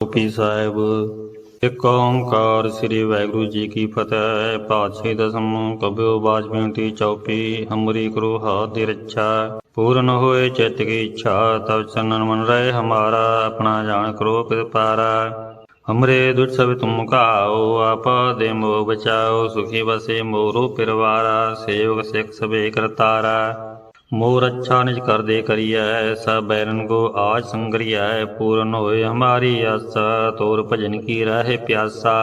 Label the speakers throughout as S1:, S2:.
S1: ਚੌਪੀ ਸਾਹਿਬ, ਇੱਕ ਓੰਕਾਰ ਸ੍ਰੀ ਵਾਹਿਗੁਰੂ ਜੀ ਕੀ ਫਤਿਹ। ਪਾਤਸ਼ਾਹੀ ਦਸਮ ਕਬਿਓ ਬਾਜ ਚੌਪੀ ਹਮਰੀ ਕਰੋ ਹਾਥ ਦੀ ਰੱਛਾ। ਪੂਰਨ ਹੋਏ ਚਿੱਤ ਕੀ ਇੱਛਾ ਤਬ ਚੰਨਨ ਮਨ ਰਹੇ ਹਮਾਰਾ, ਆਪਣਾ ਜਾਣ ਕਰੋ ਕਿਰਪਾਰਾ। ਹਮਰੇ ਦੁੱਖ ਸਭ ਤੁਮ ਕਾਓ ਆਪ ਦੇ ਮੋ ਬਚਾਓ, ਸੁਖੀ ਬਸੇ ਮੋਰੋ ਪਿਰਵਾਰਾ, ਸੇਵਕ ਸਿੱਖ ਸਭੇ ਕਰਤਾਰਾ। ਮੋਰ ਅੱਛਾ ਨਿਜ ਕਰਦੇ ਕਰੀਐ, ਸਭ ਬੈਰਨ ਕੋ ਆਜ ਸੰਗਰੀਐ, ਪੂਰਨ ਹੋਏ ਹਮਾਰੀ ਆਸਾ, ਤੋਰ ਭਜਨ ਕੀ ਰਹੇ ਪਿਆਸਾ।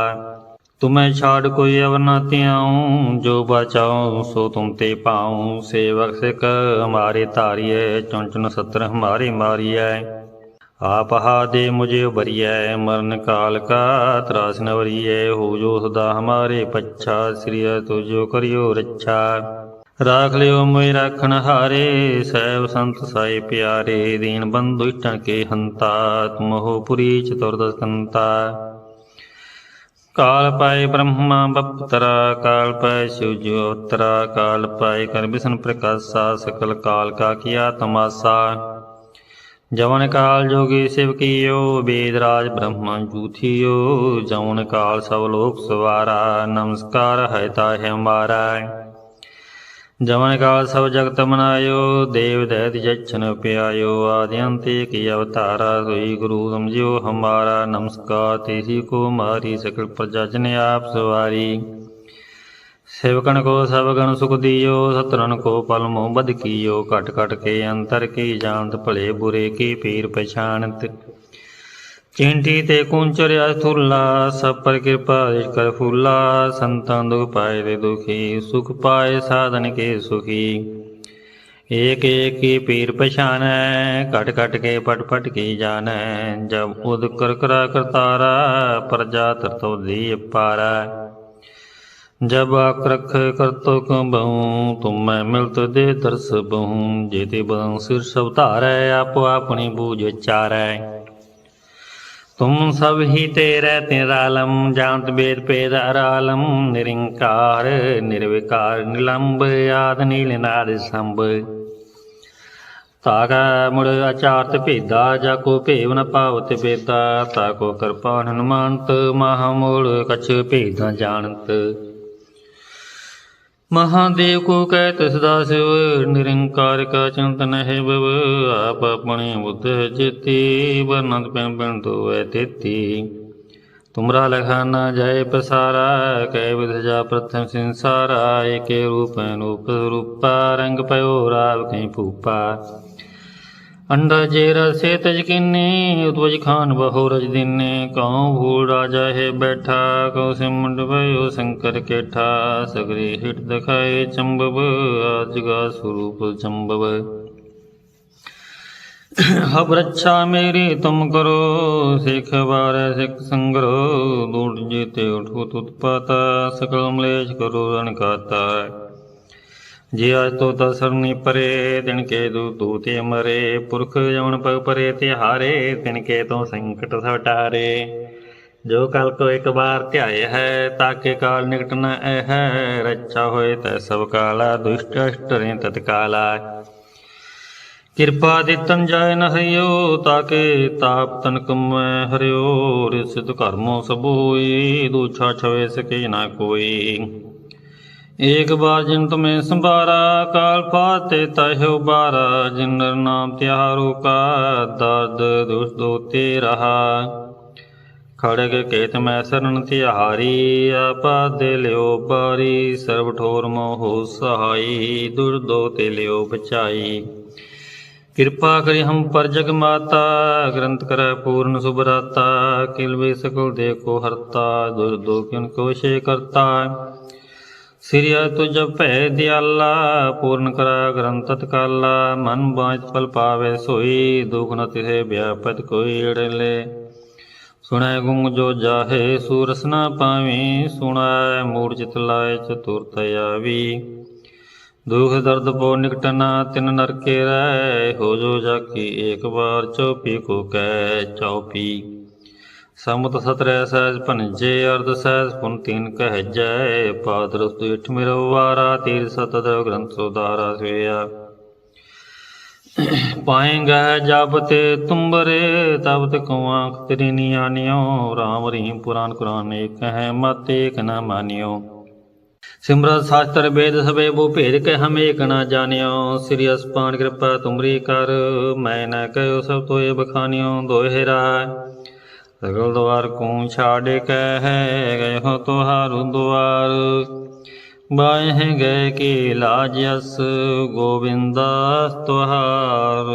S1: ਤੁਮੈ ਛਾੜ ਕੋਈ ਅਵਰ ਨਾ ਤਿਆਉ ਜੋ ਬਚਾਉ ਸੋ ਤੁਮ ਤੇ ਪਾਉ। ਸੇਵਕ ਸਿਕ ਹਮਾਰੇ ਧਾਰੀਏ ਚੁਣ ਚੁਣ ਸਤਰ ਹਮਾਰੇ ਮਾਰੀਐ। ਆਪ ਹਾ ਦੇ ਮੁਝੇ ਉਬਰੀਐ ਮਰਨ ਕਾਲ ਕਾ ਤਰਾਸ ਨ ਵਰੀਐ। ਹੋ ਜੋ ਸਦਾ ਹਮਾਰੇ ਪੱਛਾ ਸ੍ਰੀ ਤੁਜੋ ਕਰਿਓ ਰੱਛਾ। ਰਾਖ ਲਿਓ ਮੋਇ ਰਾਖਣ ਹਾਰੇ, ਸਹਿਬ ਸੰਤ ਸਾਈ ਪਿਆਰੇ, ਦੀਨ ਬੰਧੁ ਇਟਾਂ ਕੇ ਹੰਤਾ ਤੁਮਹੁ ਪੁਰੀ ਚਤੁਰਦਸ ਕੰਤਾ ਕਾਲ ਪਾਏ ਬ੍ਰਹਮਾ ਬਪਤਰਾ, ਕਾਲ ਪਾਏ ਸ਼ਿਵ ਜੋਤਰਾ ਕਾਲ ਪਾਏ ਕਰ ਬਿਸ਼ਨ ਪ੍ਰਕਾਸ਼ਾ, ਸਕਲ ਕਾਲ ਕਾ ਕੀਆ ਤਮਾਸਾ। ਜਵਨ ਕਾਲ ਜੋਗੀ ਸਿਵ ਕੀਓ, ਵੇਦ ਰਾਜ ਬ੍ਰਹਮਾ ਜੂਥਿਓ, ਜਵਨ ਕਾਲ ਸਭ ਲੋਕ ਸਵਾਰਾ, ਨਮਸਕਾਰ ਹੈ ਤਾਹਿ ਹਮਾਰਾ ਜਮਨ ਕਾਲ ਸਭ ਜਗਤ ਮਨਾਇਓ, ਦੇਵ ਦੈਤ ਜਛਨ ਪਿਆਇਓ ਆਦਿ ਅੰਤੇ ਕੀ ਅਵਤਾਰਾ ਸੋਈ ਗੁਰੂ ਸਮਝਿਓ ਹਮਾਰਾ, ਨਮਸਕਾਰ ਤੇਸੀ ਕੋ ਮਾਰੀ ਸਕਲ ਪ੍ਰਜਾ ਜਨ ਆਪ ਸਵਾਰੀ। ਸੇਵਕਨ ਕੋ ਸਭ ਗਣ ਸੁਖ ਦਿਓ ਸਤਰਨ ਕੋ ਪਲ ਮੋਹ ਬਦ ਕੀਓ, ਘਟ ਘਟ ਕੇ ਅੰਤਰ ਕੀ ਜਾਣਤ ਭਲੇ ਬੁਰੇ, ਕੀ ਪੀਰ ਪਛਾਨਤ ਚਿੰਟੀ ਤੇ ਕੁੰਚਰਿਆ ਥੁੱਲਾ, ਸਭ ਪਰ ਕਿਰਪਾ ਰਿਸ਼ ਕਰ ਫੁੱਲਾ। ਸੰਤਾਂ ਦੁਖ ਪਾਏ ਦੇ ਦੁਖੀ, ਸੁਖ ਪਾਏ ਸਾਧਨ ਕੇ ਸੁਖੀ। ਏਕ ਏਕ ਕੀ ਪੀਰ ਪਛਾਨੈ, ਘਟ ਘਟ ਕੇ ਪਟ ਪਟ ਕੀ ਜਾਣੈ। ਜਬ ਉਦ ਕਰ ਕਰਾ ਕਰਤਾਰਾ, ਪ੍ਰਜਾ ਤਰਤੋ ਦੀ ਪਾਰਾ ਜਬ ਆਕ ਰਖ ਕਰਤੋ ਕੰਬਉ ਮੈਂ ਮਿਲਤ ਦੇ ਦਰਸ ਬਹੁ। ਜੇਤੇ ਬਦਨ ਸਿਰ ਸਭ ਧਾਰੈ, ਆਪੋ ਆਪਣੀ ਬੂਝ ਚਾਰੈ। ਤੁਮ ਸਭ ਹੀ ਤੇਰੇ ਤਿਰਾਲਮ ਜਾਣਤ ਬੇਦ ਪੇਦ ਅਰਾਲਮ ਨਿਰੰਕਾਰ ਨਿਰਵਿਕਾਰ ਨਿਲੰਬ ਆਦ ਨੀਲ ਨਾਦ ਸੰਭ ਤਾਗਾ ਮੁੜ ਅਚਾਰਤ ਭੇਦਾ ਜਾ ਕੋ ਭੇਵ ਨ ਪਾਵਤ ਬੇਦਾ ਤਾ ਕੋ ਕਿਰਪਾ ਹਨੁਮਾਨਤ ਮਹਾ ਮੂਲ ਕਛ ਭੇਦਾਂ ਜਾਣਤ ਮਹਾਦੇਵ ਕੋ ਕਹਿ ਤਿਸ ਦਾਸ ਨਿਰੰਕਾਰ ਕਾ ਚਿੰਤ ਨਹਿ ਬਵ, ਆਪ ਆਪਣੇ ਬੁੱਧ ਚੇਤੀ ਵਰਨੰਦ ਪੈਂ ਪੈਂ ਤੋਐ ਤੇਤੀ। ਤੁਮਰਾ ਲਖਾ ਨ ਜਾਏ ਪਸਾਰਾ, ਕਹਿ ਵਿਧ ਜਾ ਪ੍ਰਥਮ ਸੰਸਾਰਾ, ਏਕੇ ਰੂਪ ਰੂਪ ਰੂਪਾ, ਰੰਗ ਪਇਓ ਰਾਵ ਕੈ ਭੂਪਾ। ਅੰਡਾ ਜੇ ਰਸੇ ਤਜ ਉਤਵਜ ਖਾਨ ਬਹੁ ਰਜ ਦਿਨੇ। ਕਉ ਭੂਲ ਰਾਜਾ ਹੈ ਬੈਠਾ, ਕਉ ਸਿਮੰਡ ਭਇਓ ਸ਼ੰਕਰ ਕੇਠਾ। ਸਗਰੇ ਹਿਟ ਦਿਖਾਏ ਚੰਬਵ, ਆਜਗਾ ਸਰੂਪ ਚੰਬਵ। ਹਬ ਰੱਛਾ ਮੇਰੀ ਤੁਮ ਕਰੋ, ਸਿਖ ਬਾਰੈ ਸਿਖ ਸੰਗਰੋ। ਦੂੜ ਜੀਤੇ ਉਠੋ ਤੁਤ ਪਾਤਾ, ਸਕਲ ਮਲੇਸ਼ ਕਰੋ ਰਣ ਕਾਤਾ। ਜੇ ਅਜ ਤੋ ਦਸਰਨੀ ਪਰੇ, ਤਿਨ ਕੇ ਦੂ ਤੂ ਮਰੇ। ਪੁਰਖ ਜਮਨ ਪਗ ਪਰੇ ਤੇ ਹਾਰੇ ਤਿਨ ਕੇ ਤੋਂ ਸੰਕਟ ਸਟਾਰੇ ਜੋ ਕਲ ਕੋ ਇੱਕ ਬਾਰ ਧਿਆਏ ਹੈ ਤਾਕੇ ਕਾਲ ਨਿਕਟ ਨ ਹੈ ਰੱਛਾ ਹੋਏ ਤੈ ਸਭ ਕਾਲਾ, ਦੁਸ਼ਟ ਅਸ਼ਟਰੇ ਤਤਕਾਲਾ ਕਿਰਪਾ ਦਿੱਤਨ ਜਾਇ ਨ ਹਇਓ ਤਾਕੇ ਤਾਪ ਤਨ ਕਮੈ ਹਰਿਓ। ਰਿਸਿਤ ਕਰਮੋ ਸਬੋਈ, ਦੂਛਾ ਛਵੇ ਸਕੇ ਨਾ ਕੋਈ। ਏਕ ਬਾਰ ਜਿਨ ਤੁਮੇ ਸੰਭਾਰਾ, ਕਾਲ ਪਾਤੇ ਤਹਿ ਬਾਰਾ ਜਿਨ ਨਰ ਨਾਮ ਤਿਹਾਰੋ ਕਾ ਦਰਦ ਦੁਸ਼ ਦੋ ਤੇ ਰਹਾ। ਖੜਗ ਕੇਤ ਮੈਂ ਸਰਨ ਤਿਹਾਰੀ ਆਪਾ ਦੇ ਲਿਓ ਬਾਰੀ ਸਰਬ ਠੋਰ ਮੋਹ ਸਹਾਈ ਦੁਰਦੋ ਤੇ ਲਿਓ ਬਚਾਈ। ਕਿਰਪਾ ਕਰੀ ਹਮ ਪਰ ਜਗ ਮਾਤਾ, ਗ੍ਰੰਥ ਕਰੈ ਪੂਰਨ ਸੁਭਰਾਤਾ ਕਿਲ ਵੇ ਸਕਲ ਦੇਖੋ ਹਰਤਾ ਦੁਰਦੋ ਕਿਨ ਕੋ ਸ਼ੇ ਕਰਤਾ। ਸ੍ਰੀ ਤੁਜ ਭੈ ਦਿਆਲਾ, ਪੂਰਨ ਕਰਾ ਗ੍ਰੰਥ ਤਤਕਾਲਾ, ਮਨ ਬਾਝ ਫਲ ਪਾਵੇ ਸੋਈ, ਦੁਖ ਨ ਤਿਸੇ ਵਿਆਪਤ ਕੋਈ ੜਲੇ ਸੁਣੈ ਗੁੰਗ ਜੋ ਜਾਹੇ, ਸੂਰਸ ਨਾ ਪਾਵੀ, ਸੁਣੈ ਮੂੜ ਚਿਤ ਲਾਏ ਚਤੁਰਤ ਆਵੀ। ਦੁਖ ਦਰਦ ਪੋ ਨਿਕਟਨਾ, ਤਿਨ ਨਰਕੇ ਰਹਿ, ਹੋ ਜੋ ਜਾਕੀ ਏਕ ਵਾਰ ਚਉਪੀ ਕੋ ਕਹਿ ਚਉਪੀ ਸਮਤ ਸਤਰੈ ਸਹਿਜ ਭਨਜੇ ਅਰਧ ਸਹਿਜ ਪੁਨ ਤੀਨ ਕਹਿ ਜੈ ਪਾਦਰ ਸੁਇਠ ਮਿਰੋ ਵਾਰਾ, ਤੀਰ ਸਤਦ ਗ੍ਰੰਥ ਸੁਧਾਰਾ ਸੋਇਆ ਪਾਏਗਾ ਜਬ ਤੇ ਤੁੰਬਰੇ ਤਬ ਤਕ ਆਂਖ ਤੇਰੀ ਨੀ ਰਾਮ ਰਹੀਮ ਪੁਰਾਨ ਕੁਰਾਨ ਏਕ ਹੈ ਮਤ ਏਕ ਨ ਮਾਨਿਓ ਸਿਮਰਤ ਸਾਸਤਰ ਵੇਦ ਸਵੇ ਬੋ ਭੇਦ ਕਹਿ ਹਮ ਏਕ ਨ ਜਾਣਿਓ ਸ੍ਰੀ ਅਸਪਾਨ ਕਿਰਪਾ ਤੁਮਰੀ ਕਰ, ਮੈਂ ਨਾ ਕਹਿਓ ਸਭ ਤੋਏ ਬਖਾਨਿਓ ਦੋਹਿ ਰਾय ਸਗਲ ਦਵਾਰ ਕੋ ਛਾੜ ਕਹਿ ਗਏ ਹੋ ਤੁਹਾਰੂ ਦੁਆਰ ਬਾਹ ਗਏ ਕੀ ਲਾਜ ਅਸ ਗੋਬਿੰਦਾ ਤੁਹਾਰ।